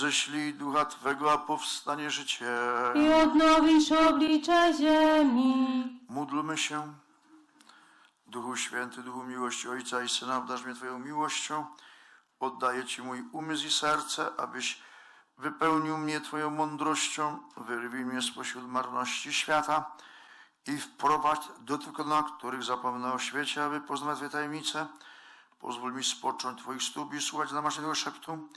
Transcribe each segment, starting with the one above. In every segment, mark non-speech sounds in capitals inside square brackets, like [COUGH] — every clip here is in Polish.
Ześlij ducha Twego, a powstanie życie. I odnowisz oblicze ziemi. Módlmy się. Duchu Święty, Duchu miłości Ojca i Syna, obdarz mnie Twoją miłością. Oddaję Ci mój umysł i serce, abyś wypełnił mnie Twoją mądrością, wyrwij mnie spośród marności świata i wprowadź do tych na których zapomnę o świecie, aby poznać Twoje tajemnice. Pozwól mi spocząć Twoich stóp i słuchać namaszczonego szeptu.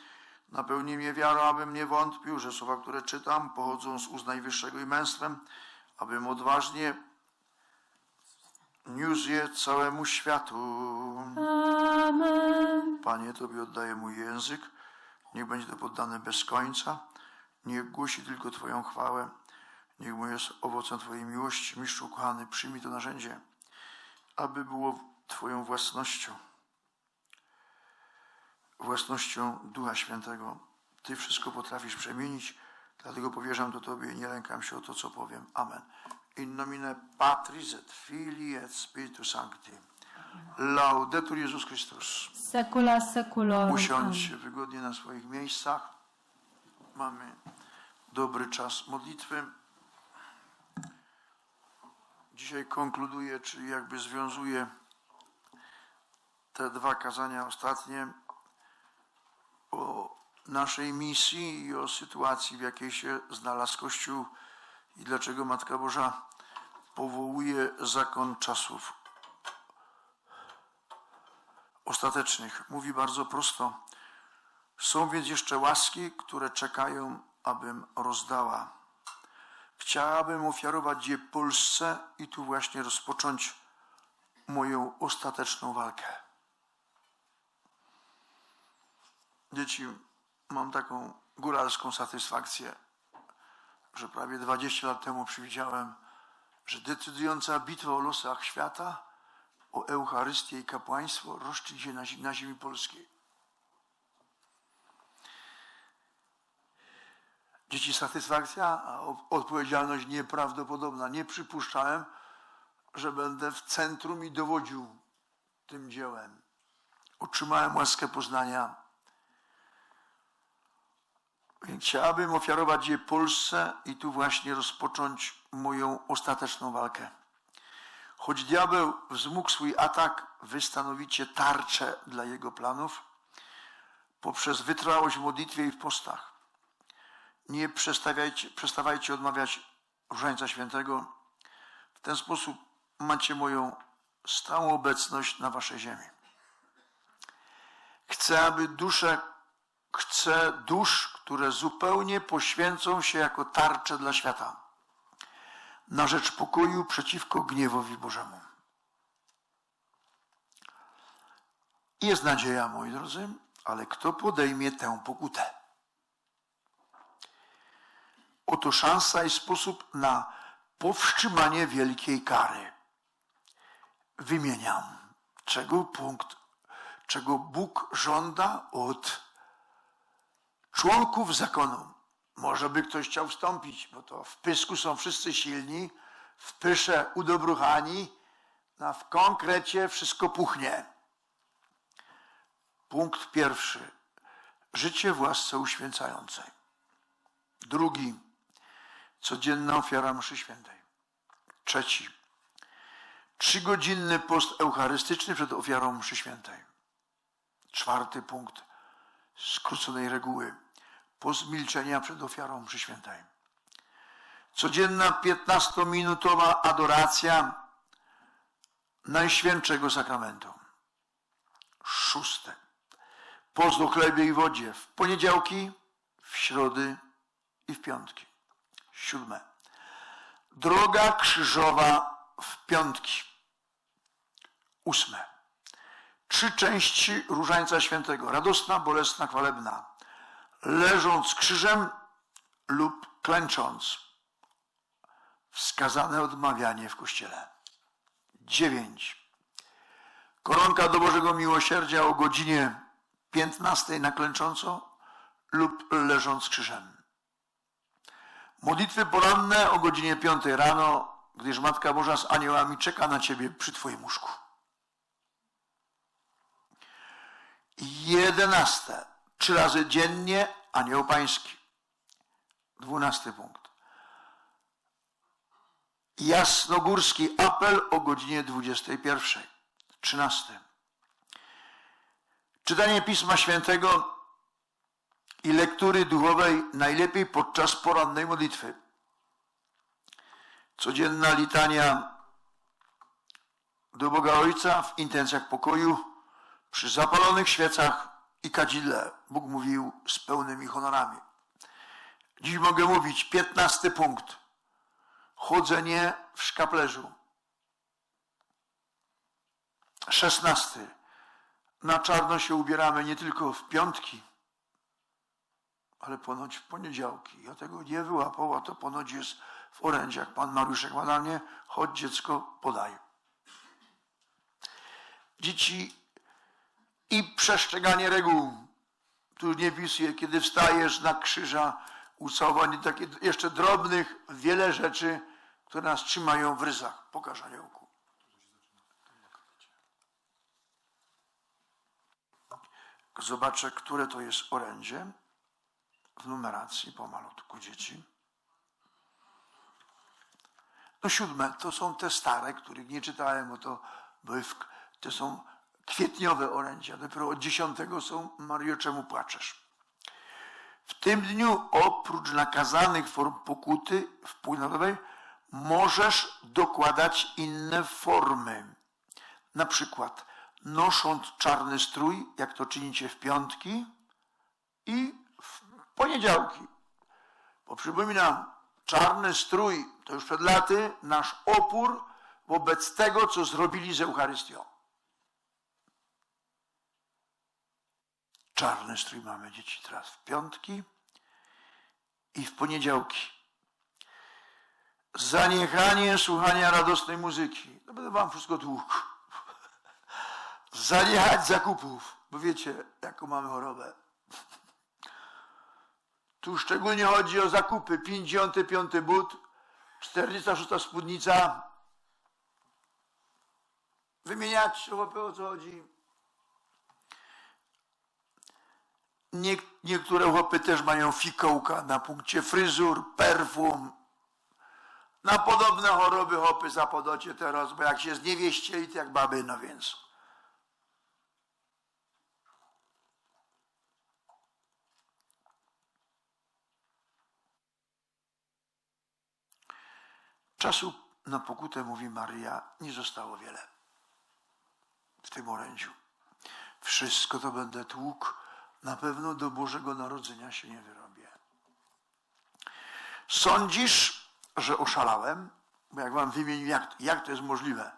Napełnij mnie wiarą, abym nie wątpił, że słowa, które czytam, pochodzą z ust Najwyższego i męstwem, abym odważnie niósł je całemu światu. Amen. Panie, Tobie oddaję mój język, niech będzie to poddane bez końca, niech głosi tylko Twoją chwałę, niech mu jest owocem Twojej miłości. Mistrzu kochany, przyjmij to narzędzie, aby było Twoją własnością, własnością Ducha Świętego. Ty wszystko potrafisz przemienić, dlatego powierzam to Tobie i nie lękam się o to, co powiem. Amen. In nomine Patris et Filii et Spiritus Sancti. Laudetur Jezus Chrystus. Secula seculorum. Usiądźcie wygodnie na swoich miejscach. Mamy dobry czas modlitwy. Dzisiaj konkluduję, czyli jakby związuję te dwa kazania ostatnie o naszej misji i o sytuacji, w jakiej się znalazł Kościół i dlaczego Matka Boża powołuje zakon czasów ostatecznych. Mówi bardzo prosto. Są więc jeszcze łaski, które czekają, abym rozdała. Chciałabym ofiarować je Polsce i tu właśnie rozpocząć moją ostateczną walkę. Dzieci, mam taką góralską satysfakcję, że prawie 20 lat temu przewidziałem, że decydująca bitwa o losach świata o Eucharystię i kapłaństwo rozstrzygnie się na, zi- na ziemi polskiej. Dzieci satysfakcja, a odpowiedzialność nieprawdopodobna. Nie przypuszczałem, że będę w centrum i dowodził tym dziełem. Otrzymałem łaskę poznania. Chciałabym ofiarować je Polsce i tu właśnie rozpocząć moją ostateczną walkę. Choć diabeł wzmógł swój atak, wy stanowicie tarczę dla jego planów poprzez wytrwałość w modlitwie i w postach. Nie przestawiajcie, przestawajcie odmawiać Różańca Świętego. W ten sposób macie moją stałą obecność na waszej ziemi. Chcę, aby dusze, chcę dusz, które zupełnie poświęcą się jako tarcze dla świata na rzecz pokoju przeciwko gniewowi Bożemu. Jest nadzieja, moi drodzy, ale kto podejmie tę pokutę? Oto szansa i sposób na powstrzymanie wielkiej kary. Wymieniam, czego punkt, czego Bóg żąda od członków zakonu. Może by ktoś chciał wstąpić, bo to w pysku są wszyscy silni, w pysze udobruchani, a w konkrecie wszystko puchnie. Punkt pierwszy. Życie w łasce uświęcającej. Drugi. Codzienna ofiara mszy świętej. Trzeci. Trzygodzinny post eucharystyczny przed ofiarą mszy świętej. Czwarty punkt skróconej reguły. Milczenia przed ofiarą mszy świętej. Codzienna 15-minutowa adoracja Najświętszego Sakramentu. Szóste. Post o chlebie i wodzie w poniedziałki, w środy i w piątki. Siódme. Droga krzyżowa w piątki. Ósme. Trzy części Różańca Świętego. Radosna, bolesna, chwalebna. Leżąc krzyżem lub klęcząc. Wskazane odmawianie w kościele. 9. Koronka do Bożego Miłosierdzia o godzinie 15 na klęcząco lub leżąc krzyżem. Modlitwy poranne o godzinie 5 rano, gdyż Matka Boża z aniołami czeka na Ciebie przy Twoim łóżku. 11. Trzy razy dziennie anioł pański. 12 punkt. Jasnogórski apel o godzinie 21. 13. Czytanie Pisma Świętego i lektury duchowej najlepiej podczas porannej modlitwy. Codzienna litania do Boga Ojca w intencjach pokoju przy zapalonych świecach i kadzidle. Bóg mówił z pełnymi honorami. Dziś mogę mówić, 15 punkt. Chodzenie w szkaplerzu. 16. Na czarno się ubieramy nie tylko w piątki, ale ponoć w poniedziałki. Ja tego nie wyłapał, a to ponoć jest w orędziach. Pan Mariuszek ma na mnie, chodź dziecko, podaj. Dzieci i przestrzeganie reguł. Tu nie pisuje, kiedy wstajesz na krzyża, ucałowanie takie jeszcze drobnych, wiele rzeczy, które nas trzymają w ryzach. Pokaż aniołku. Zobaczę, które to jest orędzie w numeracji pomalutku dzieci. No siódme, to są te stare, których nie czytałem, bo to były w, są kwietniowe orędzia. Dopiero od dziesiątego są Mario, czemu płaczesz? W tym dniu oprócz nakazanych form pokuty wpływowej możesz dokładać inne formy. Na przykład nosząc czarny strój, jak to czynicie w piątki i w poniedziałki. Bo przypominam, czarny strój to już przed laty nasz opór wobec tego, co zrobili z Eucharystią. Czarny strój mamy dzieci teraz w piątki i w poniedziałki. Zaniechanie słuchania radosnej muzyki. No będę wam wszystko tłukł. [LAUGHS] Zaniechać zakupów, bo wiecie, jaką mamy chorobę. Tu szczególnie chodzi o zakupy. 55 but, 46 spódnica. Wymieniać o co chodzi. Nie, niektóre chłopy też mają fikołka na punkcie fryzur, perfum. Na podobne choroby chłopy zapodocie teraz, bo jak się zniewieścieli, to jak baby, no więc. Czasu na pokutę, mówi Maria, nie zostało wiele w tym orędziu. Wszystko to będę tłukł, na pewno do Bożego Narodzenia się nie wyrobię. Sądzisz, że oszalałem? Bo jak wam wymienił, jak, jak to jest możliwe?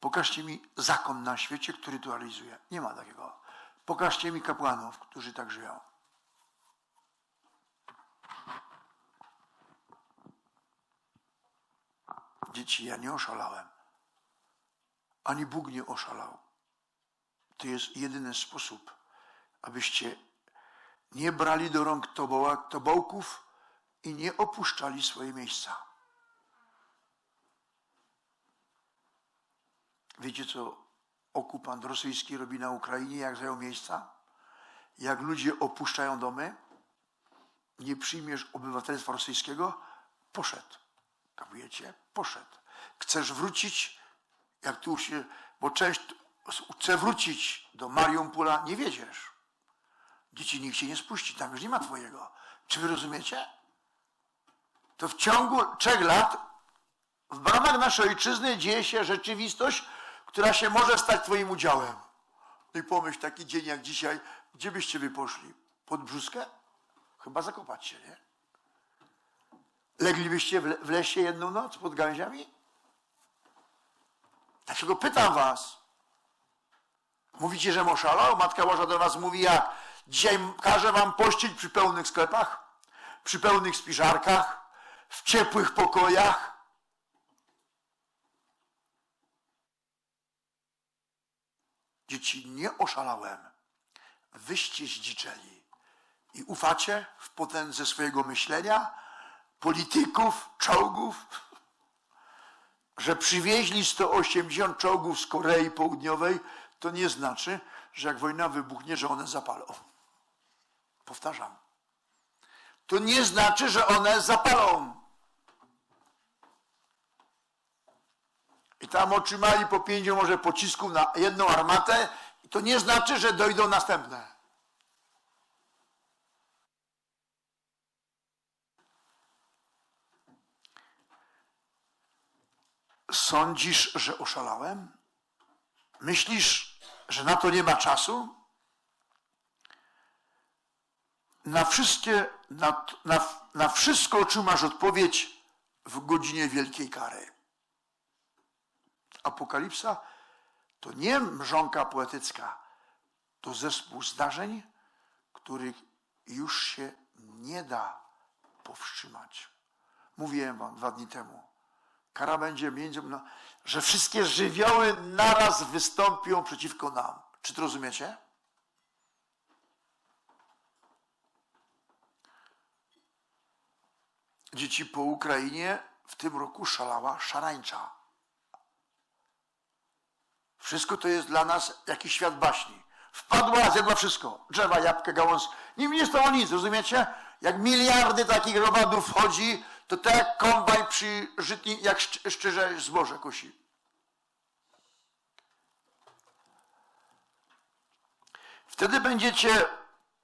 Pokażcie mi zakon na świecie, który to realizuje. Nie ma takiego. Pokażcie mi kapłanów, którzy tak żyją. Dzieci, ja nie oszalałem. Ani Bóg nie oszalał. To jest jedyny sposób, abyście nie brali do rąk toboła, tobołków i nie opuszczali swoje miejsca. Wiecie, co okupant rosyjski robi na Ukrainie, jak zajął miejsca? Jak ludzie opuszczają domy, nie przyjmiesz obywatelstwa rosyjskiego, poszedł. Kapujecie? Poszedł. Chcesz wrócić, jak tu się, bo część chce wrócić do Mariumpula, nie wiedziesz. Dzieci nikt cię nie spuści, tam już nie ma twojego. Czy wy rozumiecie? To w ciągu trzech lat w bramach naszej ojczyzny dzieje się rzeczywistość, która się może stać twoim udziałem. No i pomyśl, taki dzień jak dzisiaj, gdzie byście wy poszli? Pod brzuskę? Chyba zakopać się, nie? Leglibyście w, le- w lesie jedną noc pod gałęziami? Dlaczego pytam was? Mówicie, że oszalał? Matka Boża do was mówi jak? Dzisiaj każę wam pościć przy pełnych sklepach? przy pełnych spiżarkach, w ciepłych pokojach. Dzieci, nie oszalałem. Wyście zdziczeli i ufacie w potędze swojego myślenia, polityków, czołgów, [LAUGHS] że przywieźli 180 czołgów z Korei Południowej, to nie znaczy, że jak wojna wybuchnie, że one zapalą. Powtarzam. To nie znaczy, że one zapalą. I tam otrzymali po pięciu może pocisków na jedną armatę, i to nie znaczy, że dojdą następne. Sądzisz, że oszalałem? Myślisz, że na to nie ma czasu? Na, wszystkie, na, na, na wszystko otrzymasz odpowiedź w godzinie wielkiej kary. Apokalipsa to nie mrzonka poetycka, to zespół zdarzeń, których już się nie da powstrzymać. Mówiłem wam dwa dni temu. Kara będzie między, że wszystkie żywioły naraz wystąpią przeciwko nam. Czy to rozumiecie? Dzieci po Ukrainie w tym roku szalała szarańcza. Wszystko to jest dla nas jakiś świat baśni. Wpadła, zjadła wszystko. Drzewa, jabłkę, gałąz. Nie nie stało nic, rozumiecie? Jak miliardy takich rowadów wchodzi, to tak jak kombajn przy żytni, jak szczerze zboże kosi. Wtedy będziecie,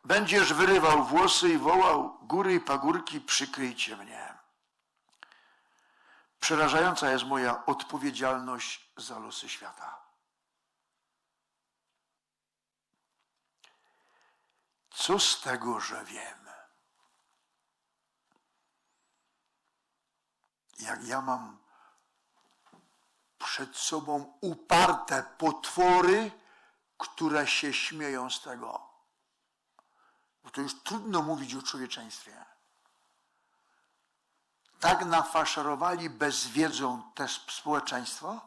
będziesz wyrywał włosy i wołał, góry i pagórki, przykryjcie mnie. Przerażająca jest moja odpowiedzialność za losy świata. Co z tego, że wiem? Jak ja mam przed sobą uparte potwory, które się śmieją z tego. Bo to już trudno mówić o człowieczeństwie. Tak nafaszerowali bezwiedzą te społeczeństwo,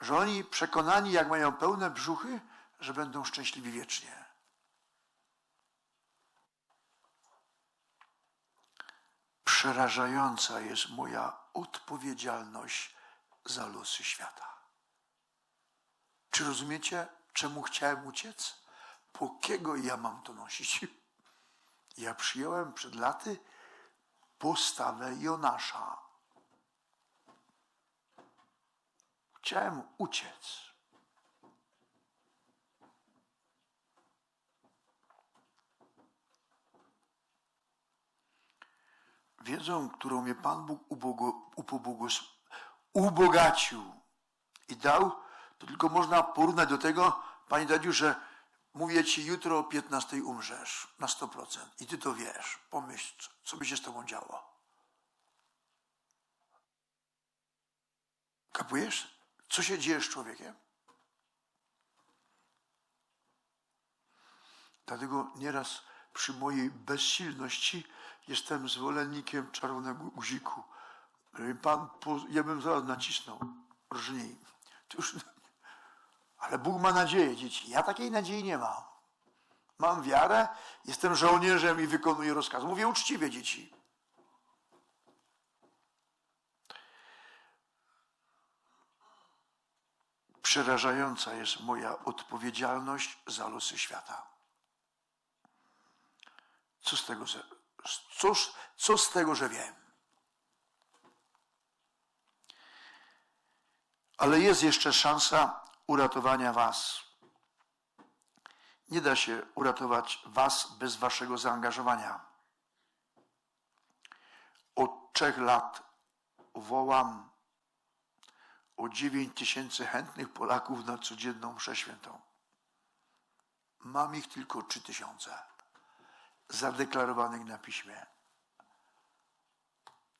że oni przekonani, jak mają pełne brzuchy, że będą szczęśliwi wiecznie. Przerażająca jest moja odpowiedzialność za losy świata. Czy rozumiecie, czemu chciałem uciec? Po kiego ja mam to nosić? Ja przyjąłem przed laty postawę Jonasza. Chciałem uciec. Wiedzą, którą mnie Pan Bóg ubogacił i dał, to tylko można porównać do tego, Panie Dadziu, że mówię Ci, jutro o 15 umrzesz na 100%. I Ty to wiesz. Pomyśl, co- by się z Tobą działo. Kapujesz? Co się dzieje z człowiekiem? Dlatego nieraz przy mojej bezsilności jestem zwolennikiem czarownego guziku. Pan, po, ja bym zaraz nacisnął. Rżnij. To już, ale Bóg ma nadzieję, dzieci. Ja takiej nadziei nie mam. Mam wiarę, jestem żołnierzem i wykonuję rozkaz. Mówię uczciwie, dzieci. Przerażająca jest moja odpowiedzialność za losy świata. Co z tego, że, cóż, co z tego, że wiem? Ale jest jeszcze szansa uratowania Was. Nie da się uratować Was bez Waszego zaangażowania. Od trzech lat wołam o 9 tysięcy chętnych Polaków na codzienną mszę świętą. Mam ich tylko 3 tysiące zadeklarowanych na piśmie.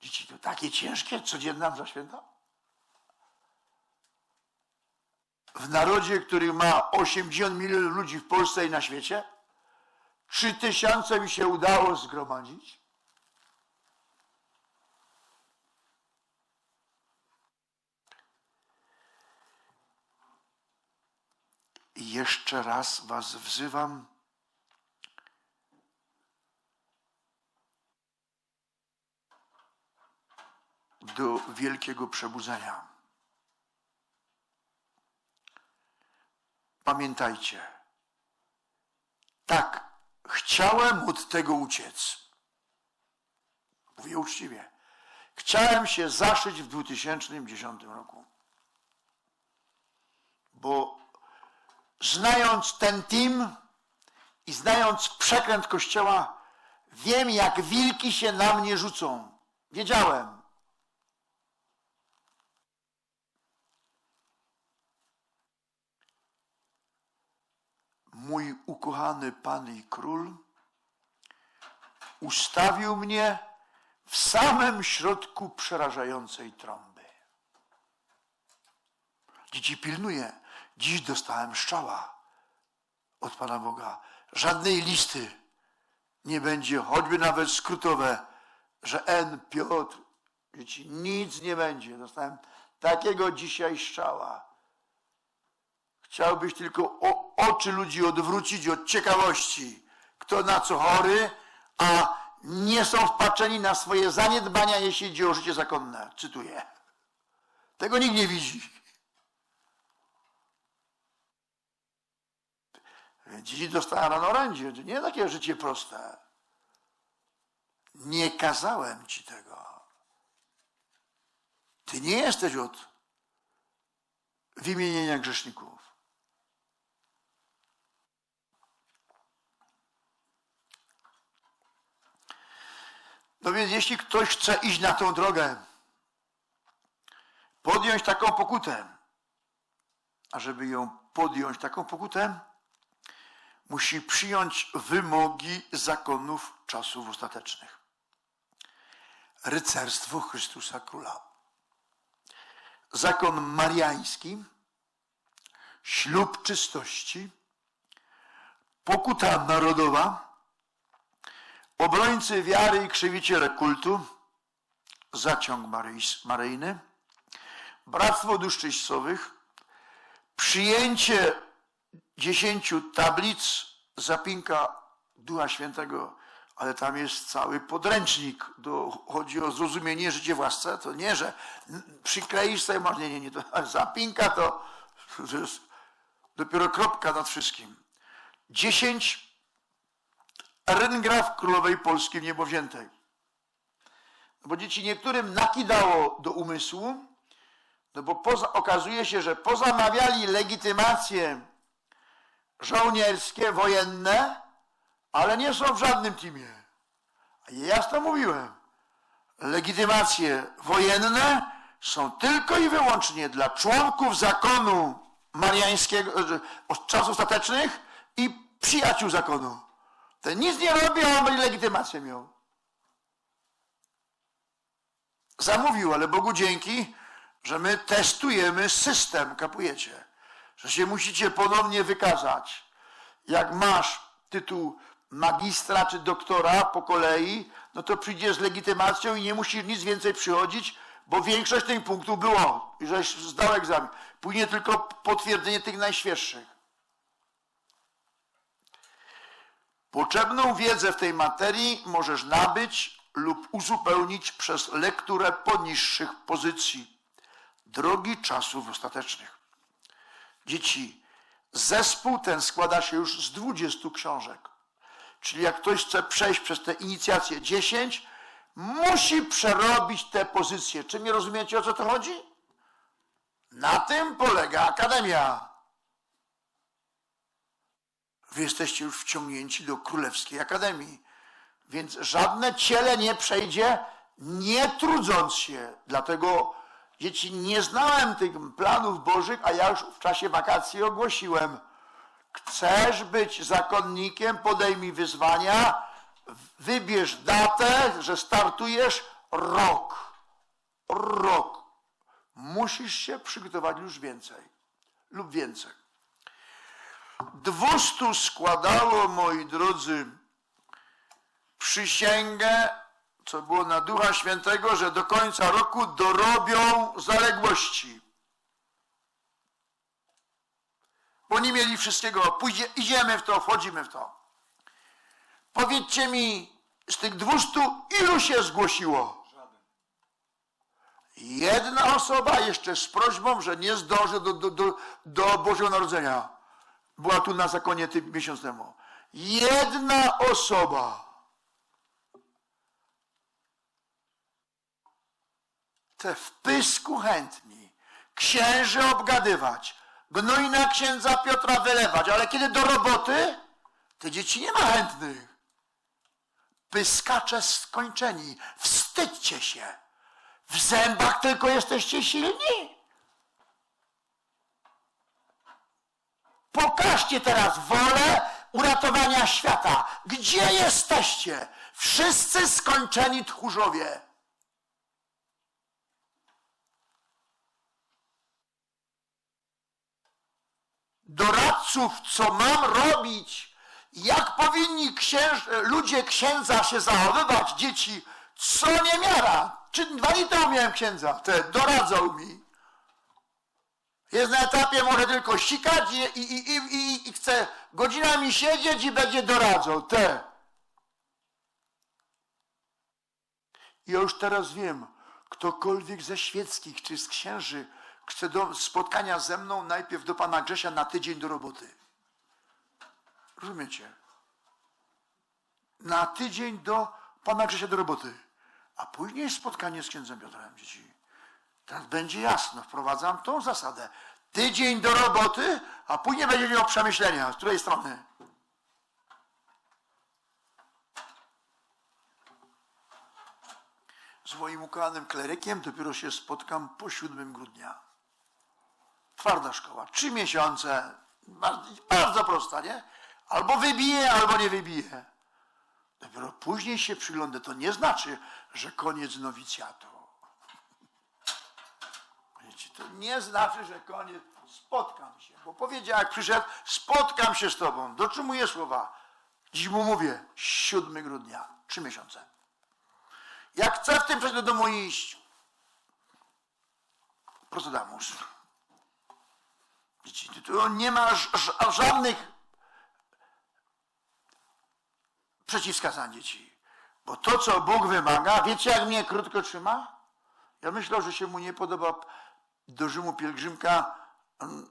Dzieci, to takie ciężkie, codzienna msza święta? w narodzie, który ma 80 milionów ludzi w Polsce i na świecie? Trzy tysiące mi się udało zgromadzić? I jeszcze raz Was wzywam. Do wielkiego przebudzenia. Pamiętajcie, tak, chciałem od tego uciec. Mówię uczciwie. Chciałem się zaszyć w 2010 roku. Bo znając ten team i znając przekręt Kościoła, wiem, jak wilki się na mnie rzucą. Wiedziałem. Mój ukochany Pan i Król ustawił mnie w samym środku przerażającej trąby. Dzieci pilnuję. Dziś dostałem szczała od Pana Boga. Żadnej listy nie będzie, choćby nawet skrótowe, że N. Piotr. Dzieci, nic nie będzie. Dostałem takiego dzisiaj szczała. Chciałbyś tylko o, oczy ludzi odwrócić od ciekawości, kto na co chory, a nie są wpatrzeni na swoje zaniedbania, jeśli chodzi o życie zakonne. Cytuję. Tego nikt nie widzi. Dziś dostałem rano. To nie takie życie proste. Nie kazałem ci tego. Ty nie jesteś od wymienienia grzeszników. No więc jeśli ktoś chce iść na tą drogę, podjąć taką pokutę, a żeby ją podjąć taką pokutę, musi przyjąć wymogi zakonów czasów ostatecznych. Rycerstwo Chrystusa Króla. Zakon mariański, ślub czystości, pokuta narodowa, obrońcy wiary i krzywiciele kultu, zaciąg maryjny, bractwo dusz czyścowych, przyjęcie dziesięciu tablic, zapinka Ducha Świętego, ale tam jest cały podręcznik. Do, chodzi o zrozumienie życie w łasce. To nie, że przykleisz sobie, nie, nie, nie, to [LAUGHS] zapinka to, to jest dopiero kropka nad wszystkim. Dziesięć ryngraf Królowej Polski w Niebowziętej. Bo dzieci niektórym nakidało do umysłu, no bo poza, okazuje się, że pozamawiali legitymacje żołnierskie, wojenne, ale nie są w żadnym teamie. A ja jasno mówiłem, legitymacje wojenne są tylko i wyłącznie dla członków zakonu mariańskiego e, od czasów ostatecznych i przyjaciół zakonu. Ten nic nie robi, a on legitymację miał. Zamówił, ale Bogu dzięki, że my testujemy system, kapujecie? Że się musicie ponownie wykazać. Jak masz tytuł magistra czy doktora po kolei, no to przyjdziesz z legitymacją i nie musisz nic więcej przychodzić, bo większość tych punktów było i żeś zdał egzamin. Później tylko potwierdzenie tych najświeższych. Potrzebną wiedzę w tej materii możesz nabyć lub uzupełnić przez lekturę poniższych pozycji. Drogi czasów ostatecznych. Dzieci, zespół ten składa się już z 20 książek. Czyli jak ktoś chce przejść przez te inicjacje 10, musi przerobić te pozycje. Czy nie rozumiecie, o co to chodzi? Na tym polega Akademia. Wy jesteście już wciągnięci do Królewskiej Akademii. Więc żadne ciele nie przejdzie, nie trudząc się. Dlatego, dzieci, nie znałem tych planów Bożych, a ja już w czasie wakacji ogłosiłem. Chcesz być zakonnikiem, podejmij wyzwania, wybierz datę, że startujesz rok. Rok. Musisz się przygotować już więcej lub więcej. Dwustu składało, moi drodzy, przysięgę, co było na Ducha Świętego, że do końca roku dorobią zaległości. Oni mieli wszystkiego. Pójdzie, idziemy w to, wchodzimy w to. Powiedzcie mi, z tych dwustu ilu się zgłosiło? Jedna osoba jeszcze z prośbą, że nie zdąży do, do, do, do Bożego Narodzenia. Była tu na zakonie ty, miesiąc temu. Jedna osoba. Te w pysku chętni. Księży obgadywać. Gnój na księdza Piotra wylewać. Ale kiedy do roboty, te dzieci nie ma chętnych. Pyskacze skończeni. Wstydźcie się. W zębach tylko jesteście silni. Pokażcie teraz wolę uratowania świata. Gdzie jesteście? Wszyscy skończeni tchórzowie. Doradców, co mam robić? Jak powinni księż, ludzie księdza się zachowywać, dzieci? Co nie miara? Czy dwa dni temu miałem księdza? Te doradzał mi. Jest na etapie, może tylko sikać i, i, i, i, i chce godzinami siedzieć i będzie doradzał. Te. Ja już teraz wiem, ktokolwiek ze świeckich czy z księży chce do spotkania ze mną najpierw do pana Grzesia na tydzień do roboty. Rozumiecie? Na tydzień do pana Grzesia do roboty. A później spotkanie z księdzem Piotrem, dzieci. Teraz będzie jasno, wprowadzam tą zasadę. Tydzień do roboty, a później będzie miał przemyślenia. Z której strony? Z moim ukochanym klerykiem dopiero się spotkam po 7 grudnia. Twarda szkoła. Trzy miesiące. Bardzo, prosta, nie? Albo wybije, albo nie wybije. Dopiero później się przygląda. To nie znaczy, że koniec nowicjatu. To nie znaczy, że koniec. Spotkam się. Bo powiedział, jak przyszedł, spotkam się z tobą. Dotrzymuję słowa. Dziś mu mówię, 7 grudnia, trzy miesiące. Jak chcę w tym przejść do domu iść, prostodamus. Widzicie, tu nie ma żadnych przeciwwskazań dzieci. Bo to, co Bóg wymaga, wiecie, jak mnie krótko trzyma? Ja myślę, że się mu nie podoba do Rzymu pielgrzymka, mm,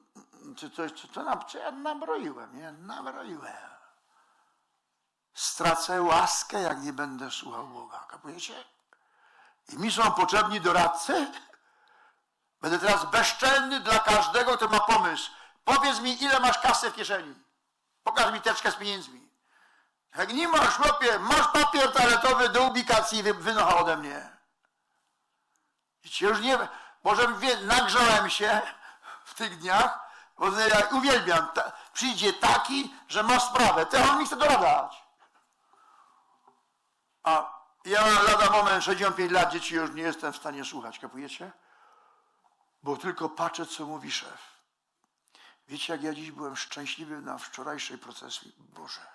czy coś, co, co, nam, co ja nabroiłem, nie? Nabroiłem. Stracę łaskę, jak nie będę słuchał Boga. Kapujecie? I mi są potrzebni doradcy? Będę teraz bezczelny dla każdego, kto ma pomysł. Powiedz mi, ile masz kasy w kieszeni. Pokaż mi teczkę z pieniędzmi. Jak nie masz, chłopie, masz papier toaletowy do ubikacji wy, wynocha ode mnie. Wiecie, już nie, może nagrzałem się w tych dniach, bo ja uwielbiam, ta, przyjdzie taki, że ma sprawę, to on mi chce doradać. A ja lada moment, 65 lat, dzieci już nie jestem w stanie słuchać, kapujecie? Bo tylko patrzę, co mówi szef. Wiecie, jak ja dziś byłem szczęśliwy na wczorajszej procesji? Boże,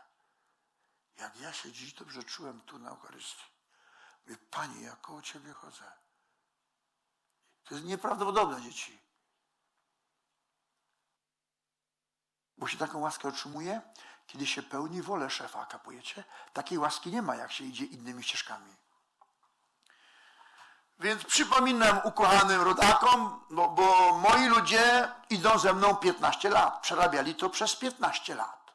jak ja się dziś dobrze czułem tu na Eucharystii. Mówię, Panie, ja koło Ciebie chodzę. To jest nieprawdopodobne, dzieci. Bo się taką łaskę otrzymuje, kiedy się pełni wolę szefa, kapujecie? Takiej łaski nie ma, jak się idzie innymi ścieżkami. Więc przypominam ukochanym rodakom, bo, bo moi ludzie idą ze mną 15 lat. Przerabiali to przez 15 lat.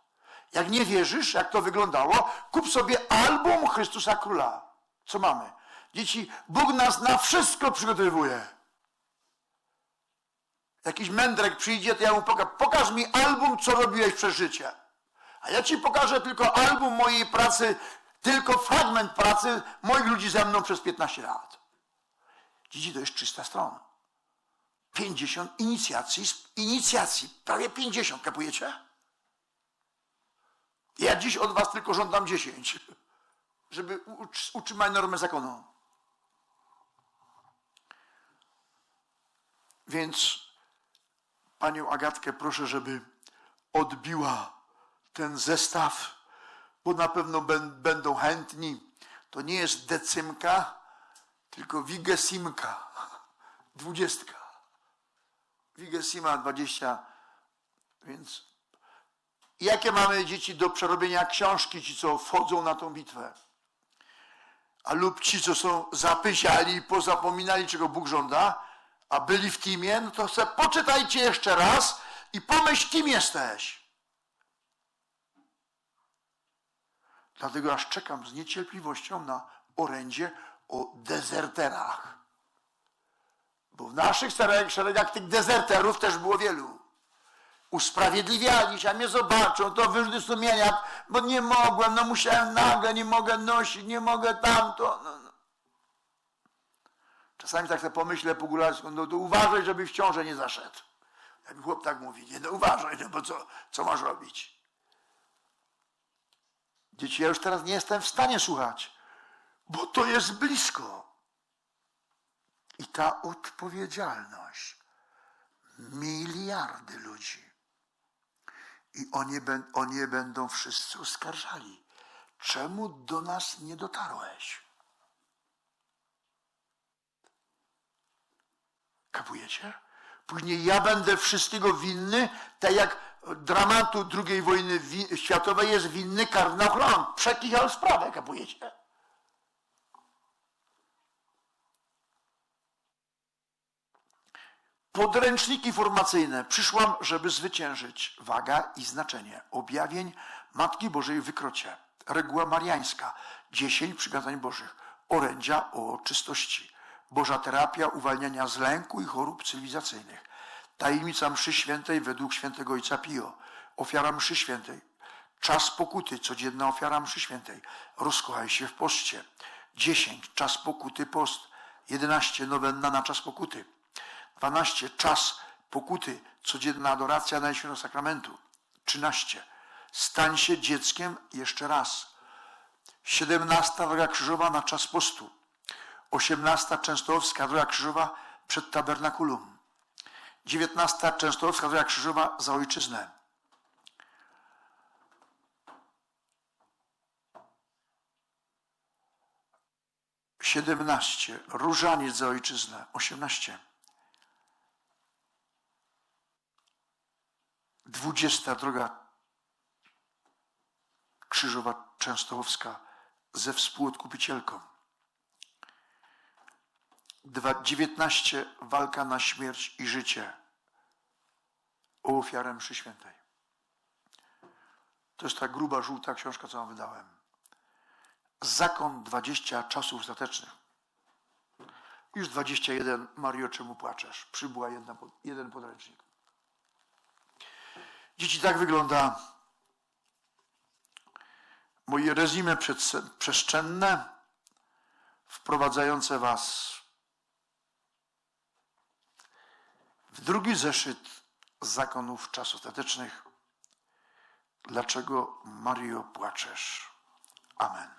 Jak nie wierzysz, jak to wyglądało, kup sobie album Chrystusa Króla. Co mamy? Dzieci, Bóg nas na wszystko przygotowuje. Jakiś mędrek przyjdzie, to ja mu pokażę. Pokaż mi album, co robiłeś przez życie. A ja ci pokażę tylko album mojej pracy, tylko fragment pracy moich ludzi ze mną przez 15 lat. Dzieci to jest 300 stron. 50 inicjacji, inicjacji, prawie 50, kapujecie? Ja dziś od was tylko żądam 10, [LAUGHS] żeby utrz- utrzymać normę zakonu. Więc panią Agatkę proszę, żeby odbiła ten zestaw, bo na pewno bę- będą chętni. To nie jest decymka, tylko wigesimka, dwudziestka. Wigesima 20, więc Jakie mamy dzieci do przerobienia książki, ci co wchodzą na tą bitwę? A lub ci, co są zapysiali i pozapominali, czego Bóg żąda, a byli w teamie, no to se poczytajcie jeszcze raz i pomyśl, kim jesteś. Dlatego aż czekam z niecierpliwością na orędzie o dezerterach. Bo w naszych szereg- szeregach tych dezerterów też było wielu. Usprawiedliwiali się, a mnie zobaczą, to wyrzuty sumienia, bo nie mogłem, no musiałem nagle, nie mogę nosić, nie mogę tamto. No, no. Czasami tak sobie pomyślę po góralsku, no to uważaj, żeby w ciążę nie zaszedł. Jak mi chłop tak mówi, nie, no uważaj, no bo co, co masz robić? Dzieci, ja już teraz nie jestem w stanie słuchać, bo to jest blisko. I ta odpowiedzialność. Miliardy ludzi. I oni, oni będą wszyscy oskarżali. Czemu do nas nie dotarłeś? Kapujecie? Później ja będę wszystkiego winny, tak jak dramatu II wojny wi- światowej jest winny kardynał Chron. Przekichał sprawę, kapujecie? Podręczniki formacyjne. Przyszłam, żeby zwyciężyć. Waga i znaczenie. Objawień Matki Bożej w wykrocie. Reguła mariańska. Dziesięć przykazań Bożych. Orędzia o czystości. Boża terapia uwalniania z lęku i chorób cywilizacyjnych. Tajemnica mszy świętej według świętego Ojca Pio. Ofiara mszy świętej. Czas pokuty, codzienna ofiara mszy świętej. Rozkochaj się w poście. 10. Czas pokuty, post. 11. Nowenna na czas pokuty. 12. Czas pokuty, codzienna adoracja Najświętszego Sakramentu. 13. Stań się dzieckiem jeszcze raz. 17. Droga krzyżowa na czas postu. 18. Częstochowska Droga krzyżowa przed tabernakulum. 19. Częstochowska Droga krzyżowa za ojczyznę. Siedemnaście. Różaniec za ojczyznę. Osiemnaście. Dwudziesta droga krzyżowa częstochowska ze współodkupicielką. Dwa- 19 walka na śmierć i życie o ofiarę mszy świętej. To jest ta gruba, żółta książka, co wam wydałem. Zakon 20 czasów ostatecznych. Już 21, Mario, czemu płaczesz? Przybyła jedna, jeden podręcznik. Dzieci, tak wygląda moje rezime przestrzenne, wprowadzające Was w drugi zeszyt zakonów czasów ostatecznych. Dlaczego, Mario, płaczesz? Amen.